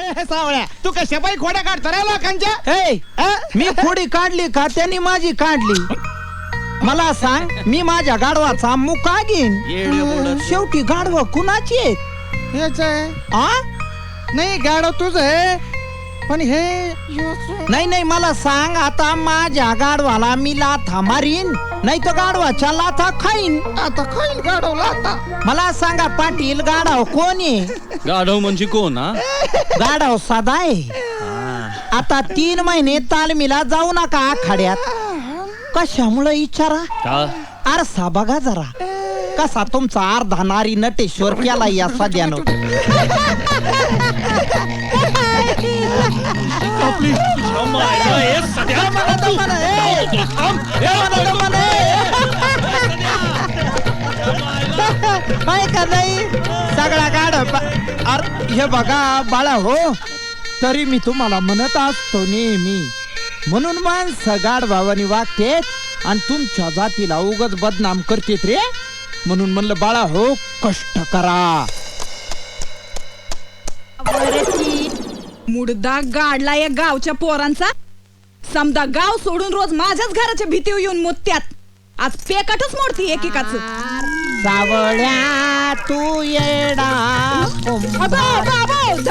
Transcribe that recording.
सावळ्या. तू कशा बाई खोड्या काढतो रे लोकांच्या? अ? मी खोडी काढली का त्यांनी माझी काढली? मला सांग मी माझ्या गाढवाचा मुका घेईन. शेवटी गाढव कुणाची आहेत? हेच आहे. आ? नाही गाडव तुझ आहे. पण हे नाही नाही मला सांग आता माझ्या गाढवाला मी लाथा मारीन नाही तर गाढवाच्या लाथा खाईन. आता खाईल गाडवला आता. मला सांगा पाटील गाढव कोण आहे? गाढव म्हणजे कोण हा? गाढव साधा आहे. आता तीन महिने तालमीला जाऊ नका आखाड्यात. कशामुळे विचारा का? आरसा बघा जरा. कसा तुमचा अर्धा नारी नटेश्वर केला या सध्यानं आहे का नाही सगळा गाड अरे हे बघा बाळा हो तरी मी तुम्हाला म्हणत असतो नेहमी म्हणून माणसं गाड भावानी वागतेत आणि तुमच्या जातीला उगच बदनाम करतेत रे म्हणून म्हणलं बाळा हो कष्ट करा. मुडदा गाडला या गावच्या पोरांचा. समदा गाव सोडून रोज माझ्याच घराच्या भीतीवर येऊन मुत्यात. आज पेकाटच मोडती एकेकाच. सावळ्या तू येडा कुंभार.